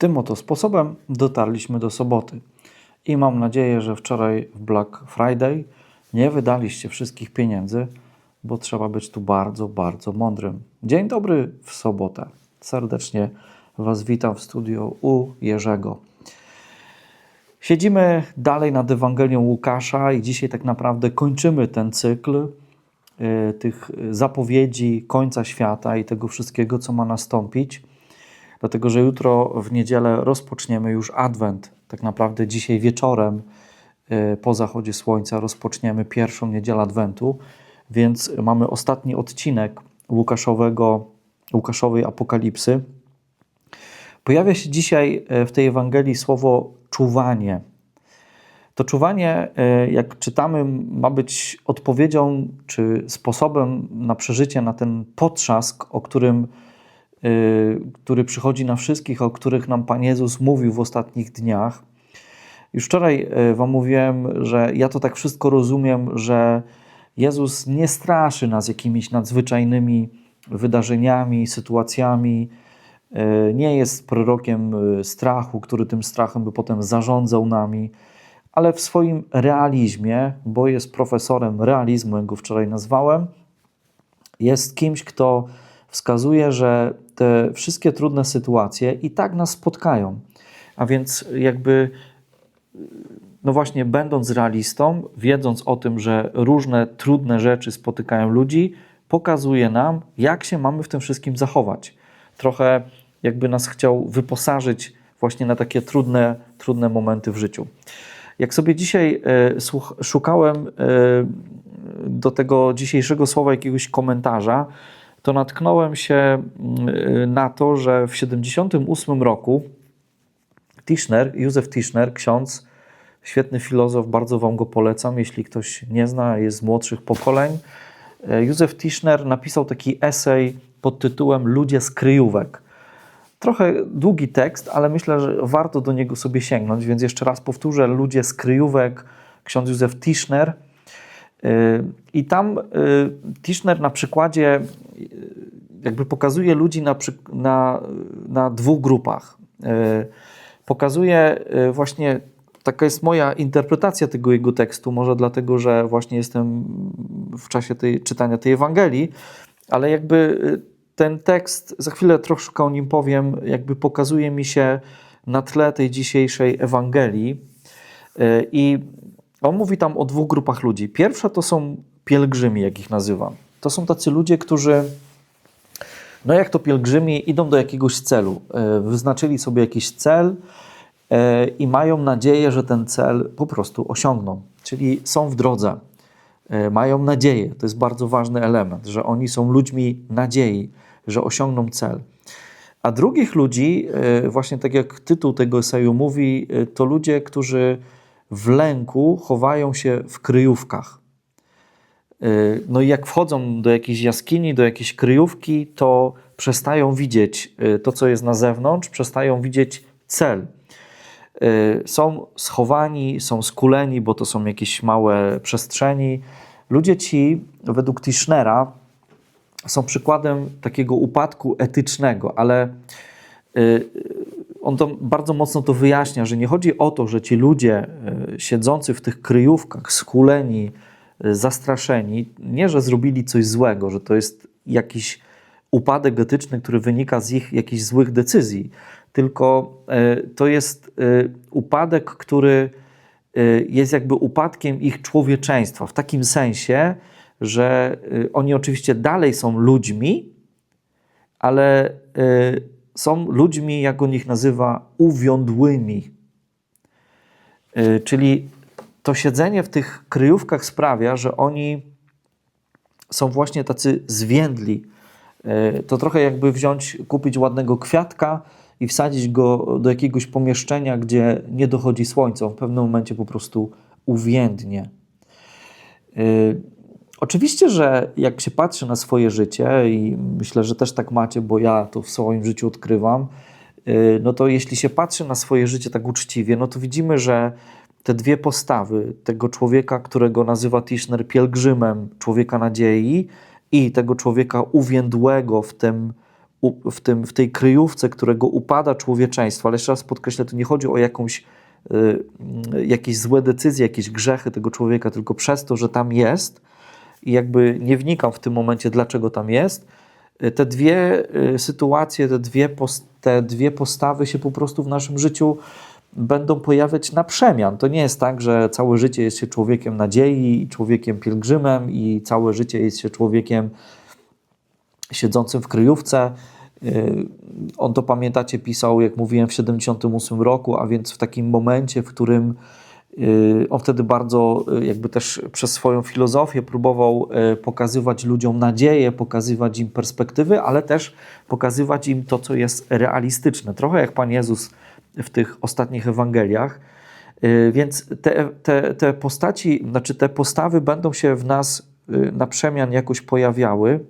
Tym oto sposobem dotarliśmy do soboty. I mam nadzieję, że wczoraj w Black Friday nie wydaliście wszystkich pieniędzy, bo trzeba być tu bardzo, bardzo mądrym. Dzień dobry w sobotę. Serdecznie Was witam w studiu u Jerzego. Siedzimy dalej nad Ewangelią Łukasza i dzisiaj tak naprawdę kończymy ten cykl y, tych zapowiedzi końca świata i tego wszystkiego, co ma nastąpić. Dlatego, że jutro w niedzielę rozpoczniemy już Adwent. Tak naprawdę dzisiaj wieczorem y, po zachodzie słońca rozpoczniemy pierwszą niedzielę Adwentu, więc mamy ostatni odcinek Łukaszowego, Łukaszowej Apokalipsy. Pojawia się dzisiaj y, w tej Ewangelii słowo czuwanie. To czuwanie, y, jak czytamy, ma być odpowiedzią czy sposobem na przeżycie na ten potrzask, o którym, który przychodzi na wszystkich, o których nam Pan Jezus mówił w ostatnich dniach. Już wczoraj y, Wam mówiłem, że ja to tak wszystko rozumiem, że Jezus nie straszy nas jakimiś nadzwyczajnymi wydarzeniami, sytuacjami, nie jest prorokiem strachu, który tym strachem by potem zarządzał nami, ale w swoim realizmie, bo jest profesorem realizmu, jak go wczoraj nazwałem, jest kimś, kto wskazuje, że te wszystkie trudne sytuacje i tak nas spotkają. A więc jakby, no właśnie, będąc realistą, wiedząc o tym, że różne trudne rzeczy spotykają ludzi, pokazuje nam, jak się mamy w tym wszystkim zachować. Trochę jakby nas chciał wyposażyć właśnie na takie trudne, trudne momenty w życiu. Jak sobie dzisiaj e, szukałem e, do tego dzisiejszego słowa jakiegoś komentarza, to natknąłem się mm, na to, że w 78 roku Tischner, Józef Tischner, ksiądz, świetny filozof, bardzo Wam go polecam, jeśli ktoś nie zna, jest z młodszych pokoleń. E, Józef Tischner napisał taki esej pod tytułem Ludzie z kryjówek. Trochę długi tekst, ale myślę, że warto do niego sobie sięgnąć, więc jeszcze raz powtórzę: Ludzie z kryjówek, ksiądz Józef Tischner. I tam Tischner na przykładzie jakby pokazuje ludzi na, na, na dwóch grupach. Pokazuje właśnie, taka jest moja interpretacja tego jego tekstu, może dlatego, że właśnie jestem w czasie tej, czytania tej Ewangelii, ale jakby ten tekst, za chwilę troszkę o nim powiem, jakby pokazuje mi się na tle tej dzisiejszej Ewangelii. E, I on mówi tam o dwóch grupach ludzi. Pierwsza to są pielgrzymi, jak ich nazywam. To są tacy ludzie, którzy, no jak to pielgrzymi, idą do jakiegoś celu. E, wyznaczyli sobie jakiś cel e, i mają nadzieję, że ten cel po prostu osiągną. Czyli są w drodze, mają nadzieję. To jest bardzo ważny element, że oni są ludźmi nadziei że osiągną cel. A drugich ludzi, e, właśnie tak jak tytuł tego eseju mówi, e, to ludzie, którzy w lęku chowają się w kryjówkach. E, no i jak wchodzą do jakiejś jaskini, do jakiejś kryjówki, to przestają widzieć to, co jest na zewnątrz, przestają widzieć cel. Są schowani, są skuleni, bo to są jakieś małe przestrzeni. Ludzie ci, według Tischnera, są przykładem takiego upadku etycznego, ale y, on to bardzo mocno to wyjaśnia, że nie chodzi o to, że ci ludzie siedzący w tych kryjówkach, skuleni, zastraszeni, nie, że zrobili coś złego, że to jest jakiś upadek etyczny, który wynika z ich jakichś złych decyzji, tylko to jest upadek, który jest jakby upadkiem ich człowieczeństwa, w takim sensie, że oni oczywiście dalej są ludźmi, ale są ludźmi, jak on ich nazywa, uwiądłymi. Czyli to siedzenie w tych kryjówkach sprawia, że oni są właśnie tacy zwiędli. To trochę jakby wziąć, kupić ładnego kwiatka i wsadzić go do jakiegoś pomieszczenia, gdzie nie dochodzi słońca. W pewnym momencie po prostu uwiędnie. Oczywiście, że jak się patrzy na swoje życie, i myślę, że też tak macie, bo ja to w swoim życiu odkrywam, y, no to jeśli się patrzy na swoje życie tak uczciwie, no to widzimy, że te dwie postawy, tego człowieka, którego nazywa Tischner pielgrzymem, człowieka nadziei, i tego człowieka uwiędłego w tym w, tym, w tej kryjówce, którego upada człowieczeństwo, ale jeszcze raz podkreślę, to nie chodzi o jakąś, y, jakieś złe decyzje, jakieś grzechy tego człowieka, tylko przez to, że tam jest i jakby nie wnikam w tym momencie, dlaczego tam jest, y, te dwie y, sytuacje, te dwie, te dwie postawy się po prostu w naszym życiu będą pojawiać na przemian. To nie jest tak, że całe życie jest się człowiekiem nadziei, człowiekiem pielgrzymem i całe życie jest się człowiekiem siedzącym w kryjówce. Yy, On to pamiętacie, pisał, jak mówiłem, w 78 roku, a więc w takim momencie, w którym yy, on wtedy bardzo, yy, jakby też przez swoją filozofię próbował pokazywać ludziom nadzieję, pokazywać im perspektywy, ale też pokazywać im to, co jest realistyczne. Trochę jak Pan Jezus w tych ostatnich Ewangeliach. Yy, Więc te, te, te postaci, znaczy te postawy będą się w nas yy, na przemian jakoś pojawiały.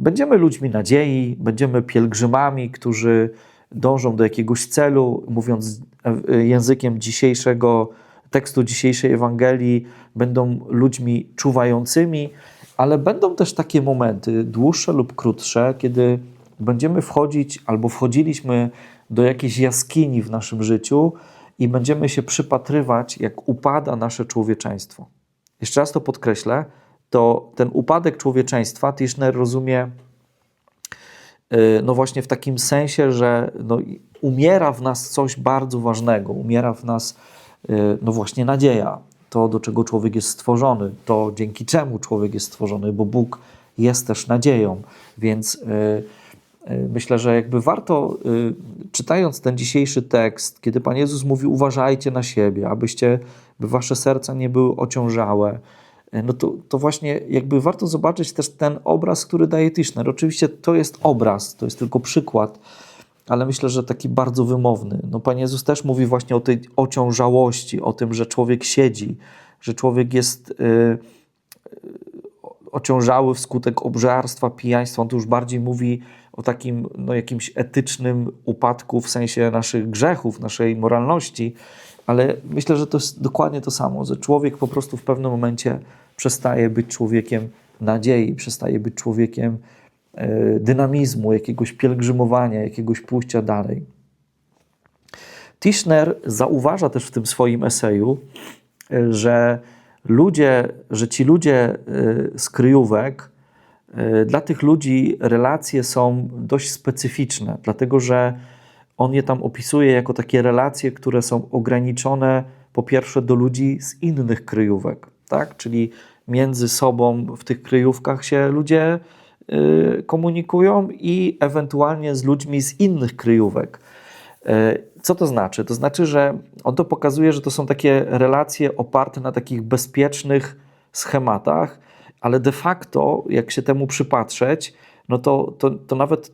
Będziemy ludźmi nadziei, będziemy pielgrzymami, którzy dążą do jakiegoś celu, mówiąc e, językiem dzisiejszego tekstu dzisiejszej Ewangelii, będą ludźmi czuwającymi, ale będą też takie momenty, dłuższe lub krótsze, kiedy będziemy wchodzić albo wchodziliśmy do jakiejś jaskini w naszym życiu i będziemy się przypatrywać, jak upada nasze człowieczeństwo. Jeszcze raz to podkreślę, to ten upadek człowieczeństwa Tischner rozumie yy, no właśnie w takim sensie, że no, umiera w nas coś bardzo ważnego, umiera w nas yy, no właśnie nadzieja, to do czego człowiek jest stworzony, to dzięki czemu człowiek jest stworzony, bo Bóg jest też nadzieją, więc yy, myślę, że jakby warto, yy, czytając ten dzisiejszy tekst, kiedy Pan Jezus mówi uważajcie na siebie, abyście, by wasze serca nie były ociążałe, no to, to właśnie jakby warto zobaczyć też ten obraz, który daje Tischner. Oczywiście to jest obraz, to jest tylko przykład, ale myślę, że taki bardzo wymowny. No Pan Jezus też mówi właśnie o tej ociążałości, o tym, że człowiek siedzi, że człowiek jest y, y, ociążały wskutek obżarstwa, pijaństwa. On tu już bardziej mówi o takim no, jakimś etycznym upadku w sensie naszych grzechów, naszej moralności, ale myślę, że to jest dokładnie to samo, że człowiek po prostu w pewnym momencie przestaje być człowiekiem nadziei, przestaje być człowiekiem e, dynamizmu, jakiegoś pielgrzymowania, jakiegoś pójścia dalej. Tischner zauważa też w tym swoim eseju, e, że ludzie, że ci ludzie e, z kryjówek, dla tych ludzi relacje są dość specyficzne, dlatego że on je tam opisuje jako takie relacje, które są ograniczone po pierwsze do ludzi z innych kryjówek, tak? Czyli między sobą w tych kryjówkach się ludzie y, komunikują i ewentualnie z ludźmi z innych kryjówek. Y, co to znaczy? To znaczy, że on to pokazuje, że to są takie relacje oparte na takich bezpiecznych schematach, ale de facto, jak się temu przypatrzeć, no to, to, to nawet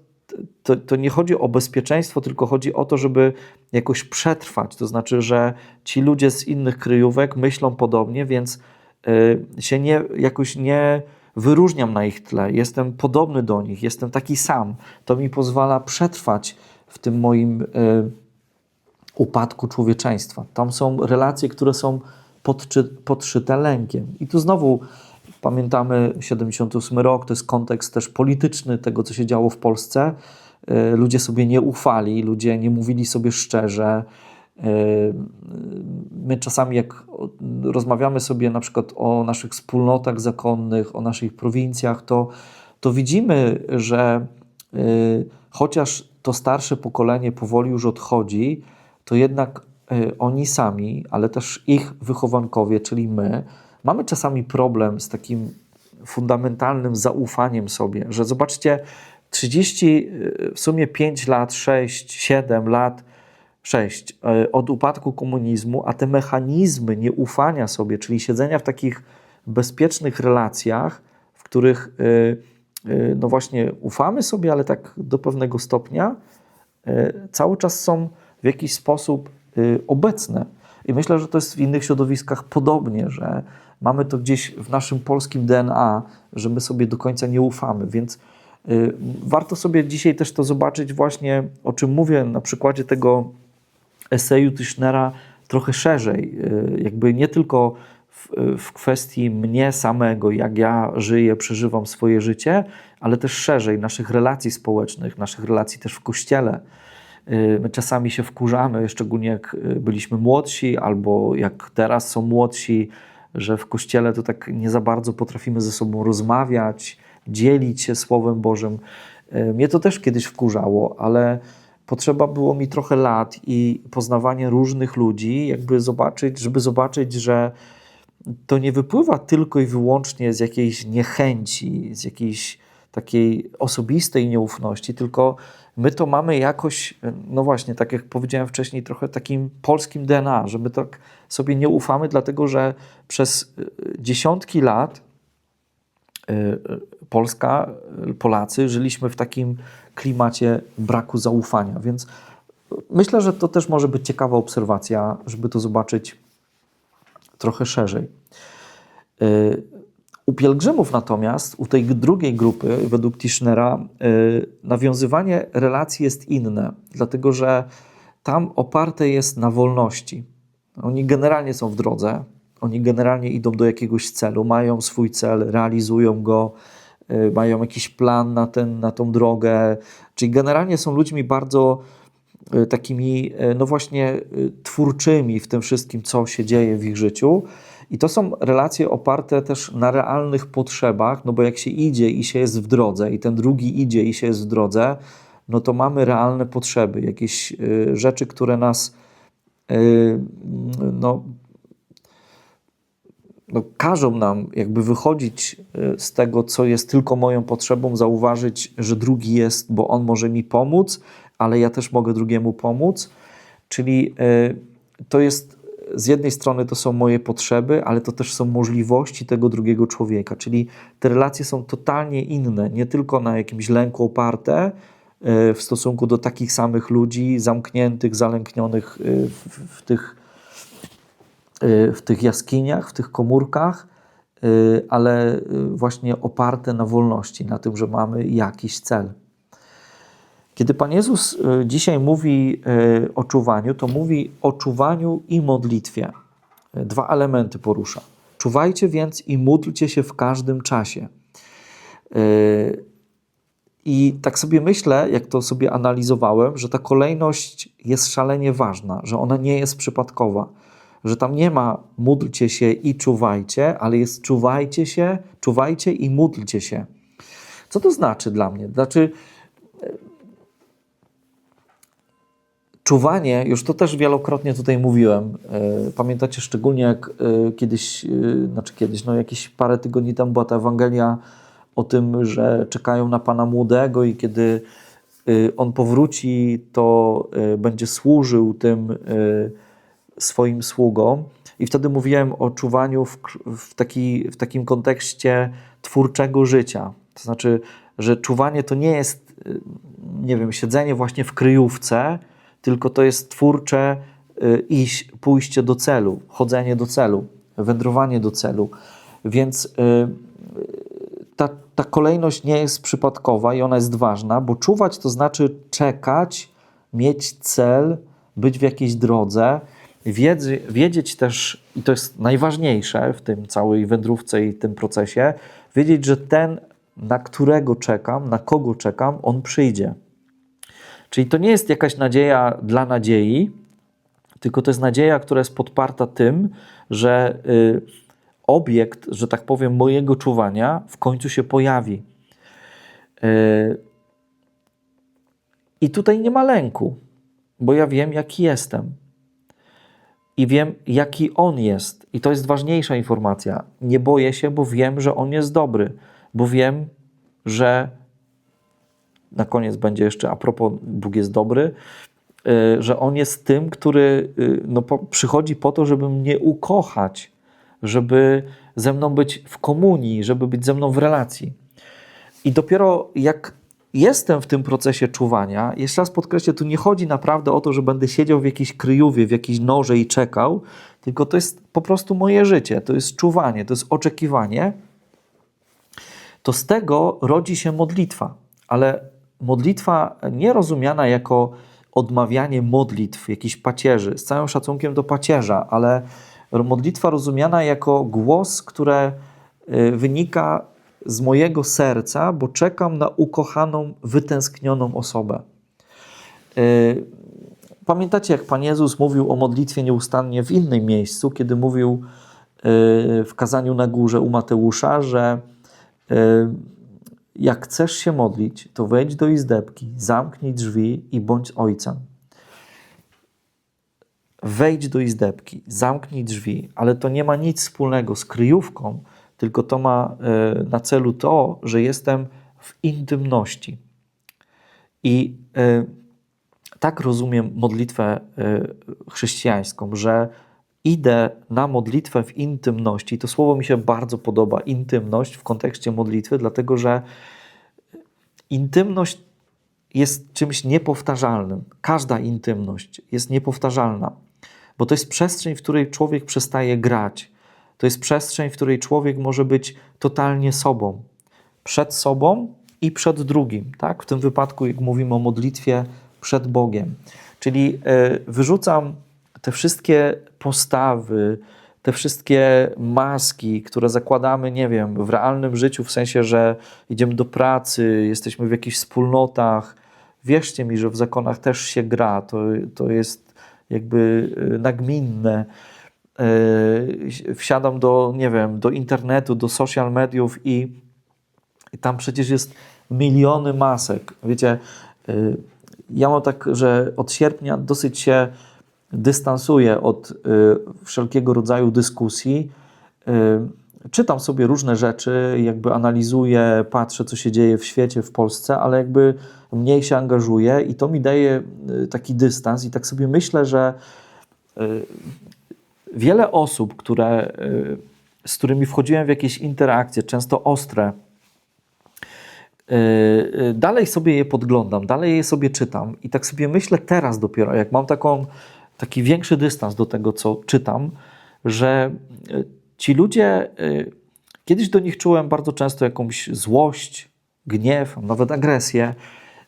to, to nie chodzi o bezpieczeństwo, tylko chodzi o to, żeby jakoś przetrwać. To znaczy, że ci ludzie z innych kryjówek myślą podobnie, więc y, się nie, jakoś nie wyróżniam na ich tle. Jestem podobny do nich, jestem taki sam. To mi pozwala przetrwać w tym moim y, upadku człowieczeństwa. Tam są relacje, które są podczy, podszyte lękiem. I tu znowu pamiętamy 78 rok, to jest kontekst też polityczny tego, co się działo w Polsce. Y, Ludzie sobie nie ufali, ludzie nie mówili sobie szczerze. Y, My czasami, jak rozmawiamy sobie na przykład o naszych wspólnotach zakonnych, o naszych prowincjach, to, to widzimy, że y, chociaż to starsze pokolenie powoli już odchodzi, to jednak oni sami, ale też ich wychowankowie, czyli my, mamy czasami problem z takim fundamentalnym zaufaniem sobie, że zobaczcie, 30, y, w sumie 5 lat, 6, 7 lat, 6 y, od upadku komunizmu, a te mechanizmy nieufania sobie, czyli siedzenia w takich bezpiecznych relacjach, w których y, no właśnie ufamy sobie, ale tak do pewnego stopnia, cały czas są w jakiś sposób obecne. I myślę, że to jest w innych środowiskach podobnie, że mamy to gdzieś w naszym polskim DNA, że my sobie do końca nie ufamy, więc y, warto sobie dzisiaj też to zobaczyć właśnie, o czym mówię na przykładzie tego eseju Tischnera trochę szerzej, y, jakby nie tylko w, w kwestii mnie samego, jak ja żyję, przeżywam swoje życie, ale też szerzej naszych relacji społecznych, naszych relacji też w kościele. Y, my czasami się wkurzamy, szczególnie jak y, byliśmy młodsi, albo jak teraz są młodsi, że w kościele to tak nie za bardzo potrafimy ze sobą rozmawiać, dzielić się Słowem Bożym. Y, mnie to też kiedyś wkurzało, ale potrzeba było mi trochę lat i poznawanie różnych ludzi, jakby zobaczyć, żeby zobaczyć, że to nie wypływa tylko i wyłącznie z jakiejś niechęci, z jakiejś takiej osobistej nieufności, tylko my to mamy jakoś, no właśnie, tak jak powiedziałem wcześniej, trochę takim polskim DNA, że my tak sobie nie ufamy, dlatego że przez dziesiątki lat Polska, Polacy żyliśmy w takim klimacie braku zaufania. Więc myślę, że to też może być ciekawa obserwacja, żeby to zobaczyć trochę szerzej. U pielgrzymów natomiast, u tej drugiej grupy, według Tischnera, y, nawiązywanie relacji jest inne, dlatego że tam oparte jest na wolności. Oni generalnie są w drodze, oni generalnie idą do jakiegoś celu, mają swój cel, realizują go, Y, mają jakiś plan na, ten, na tą drogę, czyli generalnie są ludźmi bardzo y, takimi, no właśnie, twórczymi w tym wszystkim, co się dzieje w ich życiu. I to są relacje oparte też na realnych potrzebach, no bo jak się idzie i się jest w drodze, i ten drugi idzie i się jest w drodze, no to mamy realne potrzeby, jakieś rzeczy, które nas no, no, każą nam jakby wychodzić e, z tego, co jest tylko moją potrzebą, zauważyć, że drugi jest, bo on może mi pomóc, ale ja też mogę drugiemu pomóc. Czyli e, to jest z jednej strony to są moje potrzeby, ale to też są możliwości tego drugiego człowieka. Czyli te relacje są totalnie inne, nie tylko na jakimś lęku oparte e, w stosunku do takich samych ludzi, zamkniętych, zalęknionych w, w tych Y, w tych jaskiniach, w tych komórkach, ale właśnie oparte na wolności, na tym, że mamy jakiś cel. Kiedy Pan Jezus dzisiaj mówi o czuwaniu, to mówi o czuwaniu i modlitwie. Dwa elementy porusza. Czuwajcie więc i módlcie się w każdym czasie. I tak sobie myślę, jak to sobie analizowałem, że ta kolejność jest szalenie ważna, że ona nie jest przypadkowa że tam nie ma módlcie się i czuwajcie, ale jest czuwajcie się, czuwajcie i módlcie się. Co to znaczy dla mnie? Znaczy, czuwanie, już to też wielokrotnie tutaj mówiłem. E, pamiętacie szczególnie, jak e, kiedyś, znaczy kiedyś, no jakieś parę tygodni temu była ta Ewangelia o tym, że czekają na Pana Młodego i kiedy on powróci, to będzie służył tym swoim sługom. I wtedy mówiłem o czuwaniu w, w, taki, w takim kontekście twórczego życia. To znaczy, że czuwanie to nie jest, nie wiem, siedzenie właśnie w kryjówce, tylko to jest twórcze y, iść, pójście do celu, chodzenie do celu, wędrowanie do celu. Więc y, ta, ta kolejność nie jest przypadkowa i ona jest ważna, bo czuwać to znaczy czekać, mieć cel, być w jakiejś drodze wiedzieć też, i to jest najważniejsze w tym całej wędrówce i tym procesie, wiedzieć, że ten, na którego czekam, na kogo czekam, on przyjdzie. Czyli to nie jest jakaś nadzieja dla nadziei, tylko to jest nadzieja, która jest podparta tym, że y, obiekt, że tak powiem, mojego czuwania w końcu się pojawi. Y, I tutaj nie ma lęku, bo ja wiem, jaki jestem i wiem, jaki On jest. I to jest ważniejsza informacja. Nie boję się, bo wiem, że On jest dobry, bo wiem, że na koniec będzie jeszcze a propos Bóg jest dobry, y, że On jest tym, który y, no, przychodzi po to, żeby mnie ukochać, żeby ze mną być w komunii, żeby być ze mną w relacji. I dopiero jak jestem w tym procesie czuwania. Jeszcze raz podkreślę, tu nie chodzi naprawdę o to, że będę siedział w jakiejś kryjówie, w jakiejś noże i czekał, tylko to jest po prostu moje życie, to jest czuwanie, to jest oczekiwanie. To z tego rodzi się modlitwa, ale modlitwa nie rozumiana jako odmawianie modlitw, jakichś pacierzy, z całym szacunkiem do pacierza, ale Modlitwa rozumiana jako głos, które y, wynika z mojego serca, bo czekam na ukochaną, wytęsknioną osobę. Y, pamiętacie, jak Pan Jezus mówił o modlitwie nieustannie w innym miejscu, kiedy mówił y, w kazaniu na górze u Mateusza, że jak chcesz się modlić, to wejdź do izdebki, zamknij drzwi i bądź ojcem wejdź do izdebki, zamknij drzwi, ale to nie ma nic wspólnego z kryjówką, tylko to ma e, na celu to, że jestem w intymności. I e, tak rozumiem modlitwę e, chrześcijańską, że idę na modlitwę w intymności. To słowo mi się bardzo podoba, intymność w kontekście modlitwy, dlatego że intymność jest czymś niepowtarzalnym. Każda intymność jest niepowtarzalna bo to jest przestrzeń, w której człowiek przestaje grać. To jest przestrzeń, w której człowiek może być totalnie sobą. Przed sobą i przed drugim. Tak? W tym wypadku, jak mówimy o modlitwie, przed Bogiem. Czyli e, wyrzucam te wszystkie postawy, te wszystkie maski, które zakładamy, nie wiem, w realnym życiu, w sensie, że idziemy do pracy, jesteśmy w jakichś wspólnotach. Wierzcie mi, że w zakonach też się gra. To, to jest jakby y, nagminne. Y, wsiadam do, nie wiem, do internetu, do social mediów i, i tam przecież jest miliony masek. Wiecie, y, ja mam tak, że od sierpnia dosyć się dystansuję od wszelkiego rodzaju dyskusji. Czytam sobie różne rzeczy, jakby analizuję, patrzę, co się dzieje w świecie, w Polsce, ale jakby mniej się angażuję i to mi daje y, taki dystans i tak sobie myślę, że y, wiele osób, które, y, z którymi wchodziłem w jakieś interakcje, często ostre, dalej sobie je podglądam, dalej je sobie czytam i tak sobie myślę teraz dopiero, jak mam taką, taki większy dystans do tego, co czytam, że ci ludzie, kiedyś do nich czułem bardzo często jakąś złość, gniew, nawet agresję,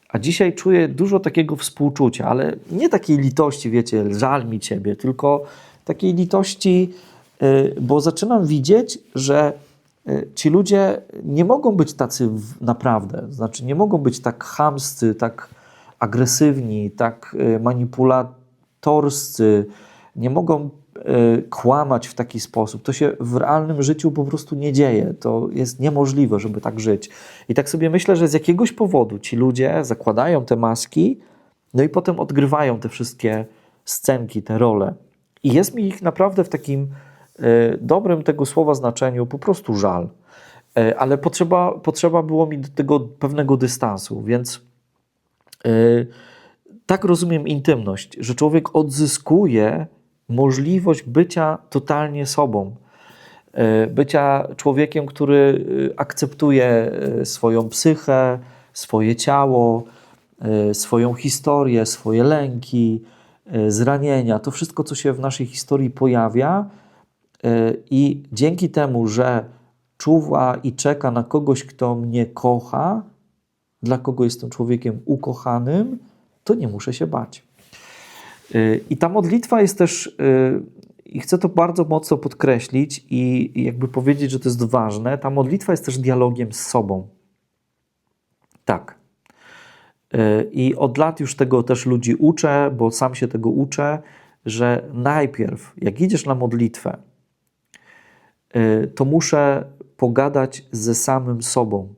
a dzisiaj czuję dużo takiego współczucia, ale nie takiej litości, wiecie, żal mi ciebie, tylko takiej litości, y, bo zaczynam widzieć, że ci ludzie nie mogą być tacy naprawdę, znaczy nie mogą być tak chamscy, tak agresywni, tak y, manipulatorscy, nie mogą Y, kłamać w taki sposób. To się w realnym życiu po prostu nie dzieje. To jest niemożliwe, żeby tak żyć. I tak sobie myślę, że z jakiegoś powodu ci ludzie zakładają te maski, no i potem odgrywają te wszystkie scenki, te role. I jest mi ich naprawdę w takim y, dobrym tego słowa znaczeniu po prostu żal. Y, ale potrzeba, potrzeba było mi do tego pewnego dystansu, więc tak rozumiem intymność, że człowiek odzyskuje możliwość bycia totalnie sobą, e, bycia człowiekiem, który e, akceptuje e, swoją psychę, swoje ciało, swoją historię, swoje lęki, zranienia, to wszystko, co się w naszej historii pojawia, i dzięki temu, że czuwa i czeka na kogoś, kto mnie kocha, dla kogo jestem człowiekiem ukochanym, to nie muszę się bać. I ta modlitwa jest też, y, i chcę to bardzo mocno podkreślić i jakby powiedzieć, że to jest ważne, ta modlitwa jest też dialogiem z sobą. Tak. Y, I od lat już tego też ludzi uczę, bo sam się tego uczę, że najpierw, jak idziesz na modlitwę, y, to muszę pogadać ze samym sobą,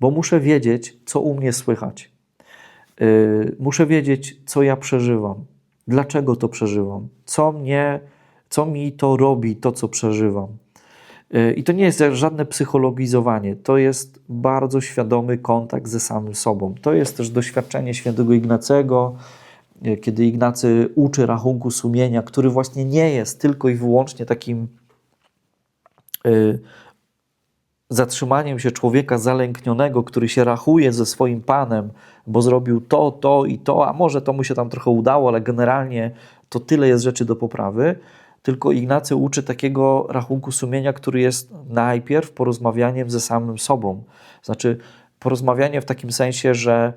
bo muszę wiedzieć, co u mnie słychać. Muszę wiedzieć, co ja przeżywam dlaczego to przeżywam, co mnie, co mi to robi, to co przeżywam. Y, I to nie jest żadne psychologizowanie, to jest bardzo świadomy kontakt ze samym sobą. To jest też doświadczenie świętego Ignacego, y, kiedy Ignacy uczy rachunku sumienia, który właśnie nie jest tylko i wyłącznie takim y, zatrzymaniem się człowieka zalęknionego, który się rachuje ze swoim panem, bo zrobił to, to i to, a może to mu się tam trochę udało, ale generalnie to tyle jest rzeczy do poprawy. Tylko Ignacy uczy takiego rachunku sumienia, który jest najpierw porozmawianiem ze samym sobą. Znaczy, porozmawianie w takim sensie, że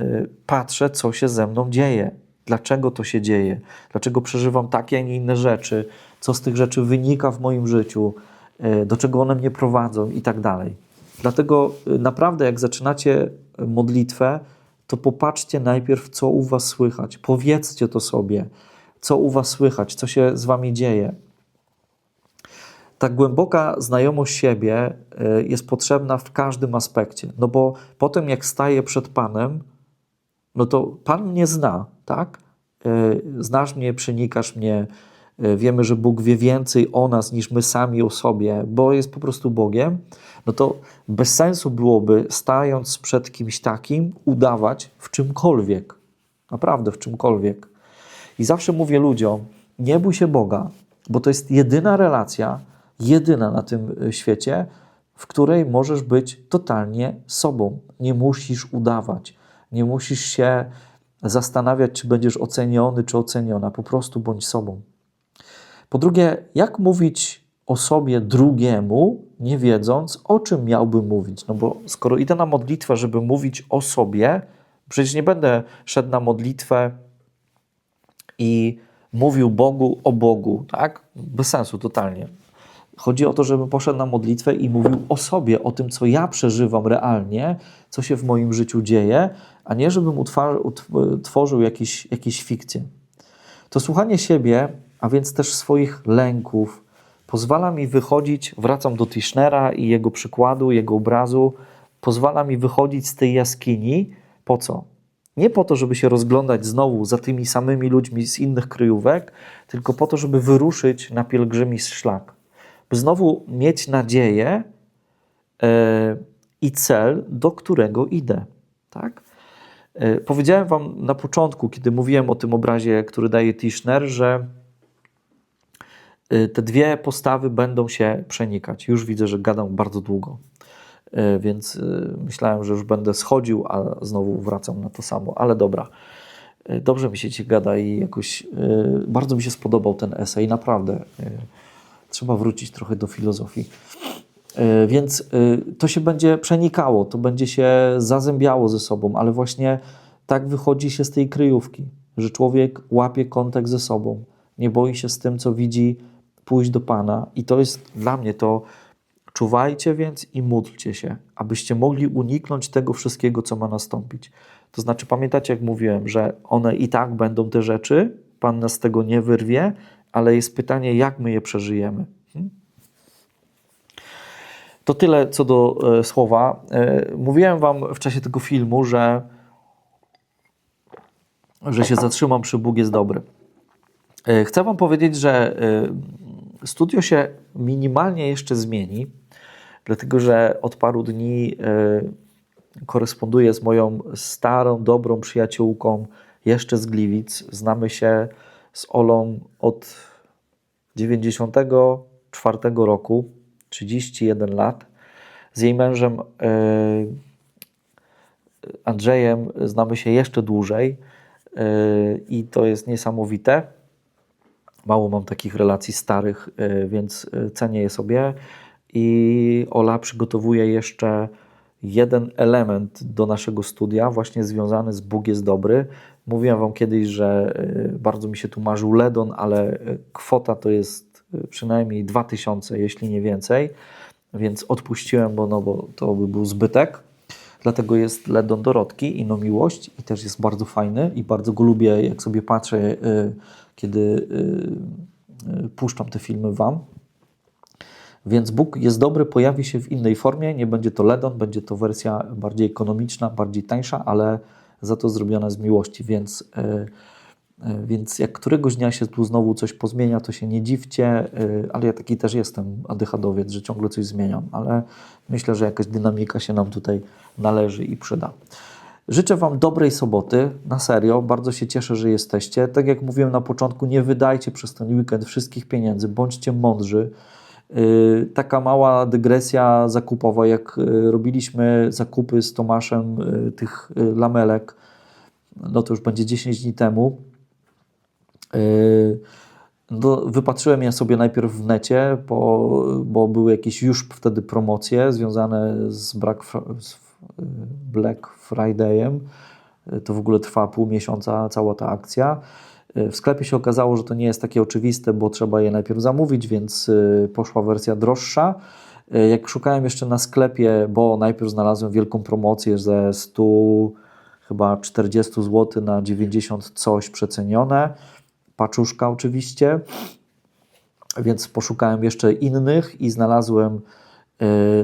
y, patrzę, co się ze mną dzieje, dlaczego to się dzieje, dlaczego przeżywam takie, a nie inne rzeczy, co z tych rzeczy wynika w moim życiu, e, do czego one mnie prowadzą i tak dalej. Dlatego e, naprawdę, jak zaczynacie modlitwę, to popatrzcie najpierw, co u Was słychać. Powiedzcie to sobie, co u Was słychać, co się z Wami dzieje. Ta głęboka znajomość siebie e, jest potrzebna w każdym aspekcie, no bo potem, jak staję przed Panem, no to Pan mnie zna, tak? Znasz mnie, przenikasz mnie, wiemy, że Bóg wie więcej o nas niż my sami o sobie, bo jest po prostu Bogiem, no to bez sensu byłoby, stając przed kimś takim, udawać w czymkolwiek. Naprawdę w czymkolwiek. I zawsze mówię ludziom, nie bój się Boga, bo to jest jedyna relacja, jedyna na tym e, świecie, w której możesz być totalnie sobą. Nie musisz udawać, nie musisz się zastanawiać, czy będziesz oceniony, czy oceniona. Po prostu bądź sobą. Po drugie, jak mówić o sobie drugiemu, nie wiedząc, o czym miałby mówić? No bo skoro idę na modlitwę, żeby mówić o sobie, przecież nie będę szedł na modlitwę i mówił Bogu o Bogu, tak? Bez sensu, totalnie. Chodzi o to, żebym poszedł na modlitwę i mówił o sobie, o tym, co ja przeżywam realnie, co się w moim życiu dzieje, a nie żebym utworzył jakieś, jakieś fikcje. To słuchanie siebie a więc też swoich lęków. Pozwala mi wychodzić, wracam do Tischnera i jego przykładu, jego obrazu, pozwala mi wychodzić z tej jaskini. Po co? Nie po to, żeby się rozglądać znowu za tymi samymi ludźmi z innych kryjówek, tylko po to, żeby wyruszyć na pielgrzymi szlak. By znowu mieć nadzieję yy, i cel, do którego idę. Tak? Yy, powiedziałem Wam na początku, kiedy mówiłem o tym obrazie, który daje Tischner, że te dwie postawy będą się przenikać. Już widzę, że gadam bardzo długo, y, więc y, myślałem, że już będę schodził, a znowu wracam na to samo, ale dobra. Dobrze mi się ci gada i jakoś bardzo mi się spodobał ten esej, naprawdę. Trzeba wrócić trochę do filozofii. Więc to się będzie przenikało, to będzie się zazębiało ze sobą, ale właśnie tak wychodzi się z tej kryjówki, że człowiek łapie kontakt ze sobą, nie boi się z tym, co widzi pójść do Pana. I to jest dla mnie to, czuwajcie więc i módlcie się, abyście mogli uniknąć tego wszystkiego, co ma nastąpić. To znaczy, pamiętacie, jak mówiłem, że one i tak będą te rzeczy, Pan nas z tego nie wyrwie, ale jest pytanie, jak my je przeżyjemy. Hmm? To tyle co do e, słowa. E, mówiłem Wam w czasie tego filmu, że, że się zatrzymam przy Bóg jest dobry. E, chcę Wam powiedzieć, że e, Studio się minimalnie jeszcze zmieni, dlatego że od paru dni y, koresponduję z moją starą, dobrą przyjaciółką jeszcze z Gliwic. Znamy się z Olą od 94 roku, 31 lat. Z jej mężem y, Andrzejem znamy się jeszcze dłużej y, i to jest niesamowite. Mało mam takich relacji starych, y, więc y, cenię je sobie. I Ola przygotowuje jeszcze jeden element do naszego studia, właśnie związany z Bóg jest dobry. Mówiłem Wam kiedyś, że y, bardzo mi się tu marzył Ledon, ale kwota to jest przynajmniej 2000, jeśli nie więcej, więc odpuściłem, bo, no, bo to by był zbytek. Dlatego jest Ledon Dorotki, Ino Miłość i też jest bardzo fajny i bardzo go lubię, jak sobie patrzę kiedy y, y, puszczam te filmy Wam. Więc Bóg jest dobry, pojawi się w innej formie. Nie będzie to Ledon, będzie to wersja bardziej ekonomiczna, bardziej tańsza, ale za to zrobiona z miłości. Więc, y, więc jak któregoś dnia się tu znowu coś pozmienia, to się nie dziwcie, ale ja taki też jestem, adychadowiec, że ciągle coś zmieniam, ale myślę, że jakaś dynamika się nam tutaj należy i przyda. Życzę Wam dobrej soboty, na serio, bardzo się cieszę, że jesteście. Tak jak mówiłem na początku, nie wydajcie przez ten weekend wszystkich pieniędzy, bądźcie mądrzy. Yy, taka mała dygresja zakupowa, jak robiliśmy zakupy z Tomaszem tych lamelek, no to już będzie 10 dni temu. No, wypatrzyłem je sobie najpierw w necie, bo, bo były jakieś już wtedy promocje związane z Black, Black Fridayem. To w ogóle trwa pół miesiąca cała ta akcja. W sklepie się okazało, że to nie jest takie oczywiste, bo trzeba je najpierw zamówić, więc poszła wersja droższa. Jak szukałem jeszcze na sklepie, bo najpierw znalazłem wielką promocję ze 100 chyba 40 zł na 90 coś przecenione. Paczuszka oczywiście. Więc poszukałem jeszcze innych i znalazłem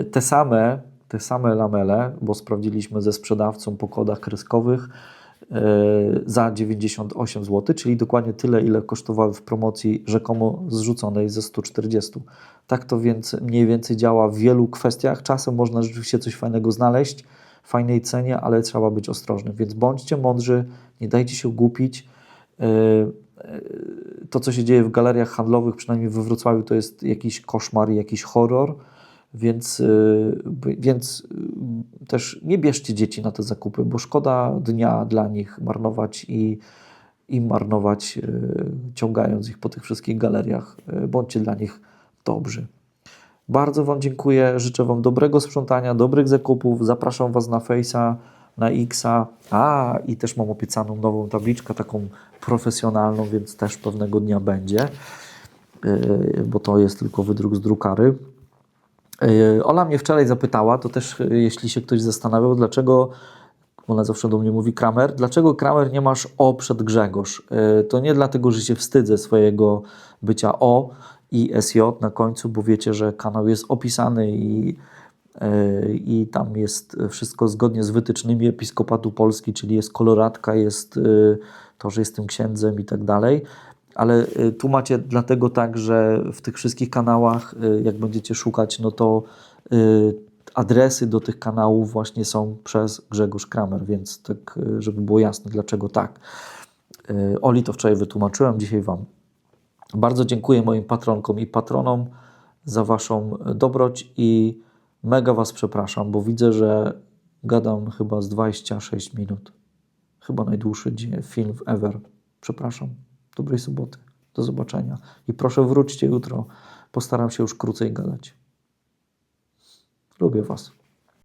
y, te same, te same lamele, bo sprawdziliśmy ze sprzedawcą po kodach kreskowych y, za 98 zł, czyli dokładnie tyle, ile kosztowały w promocji rzekomo zrzuconej ze 140. Tak to więc mniej więcej działa w wielu kwestiach. Czasem można rzeczywiście coś fajnego znaleźć, w fajnej cenie, ale trzeba być ostrożnym. Więc bądźcie mądrzy, nie dajcie się głupić. Y, To, co się dzieje w galeriach handlowych, przynajmniej we Wrocławiu, to jest jakiś koszmar, i jakiś horror. Więc, by- więc y, też nie bierzcie dzieci na te zakupy, bo szkoda dnia dla nich marnować i, i marnować, ciągając ich po tych wszystkich galeriach. Bądźcie dla nich dobrzy. Bardzo Wam dziękuję. Życzę Wam dobrego sprzątania, dobrych zakupów. Zapraszam Was na Face'a, na Xa. A, i też mam obiecaną nową tabliczkę, taką profesjonalną, więc też pewnego dnia będzie, yy, bo to jest tylko wydruk z drukary. Yy, Ola mnie wczoraj zapytała, to też yy, jeśli się ktoś zastanawiał, dlaczego, ona zawsze do mnie mówi Kramer, dlaczego Kramer nie masz O przed Grzegorz? To nie dlatego, że się wstydzę swojego bycia O i SJ na końcu, bo wiecie, że kanał jest opisany i, i tam jest wszystko zgodnie z wytycznymi Episkopatu Polski, czyli jest koloratka, jest yy, to, że jestem księdzem i tak dalej. Ale y, tu macie dlatego tak, że w tych wszystkich kanałach, jak będziecie szukać, no to adresy do tych kanałów właśnie są przez Grzegorz Kramer, więc tak, żeby było jasne, dlaczego tak. Oli to wczoraj wytłumaczyłem, dzisiaj Wam. Bardzo dziękuję moim patronkom i patronom za Waszą dobroć i mega Was przepraszam, bo widzę, że gadam chyba z 26 minut. Chyba najdłuższy film ever. Przepraszam. Dobrej soboty. Do zobaczenia. I proszę wróćcie jutro. Postaram się już krócej gadać. Lubię Was.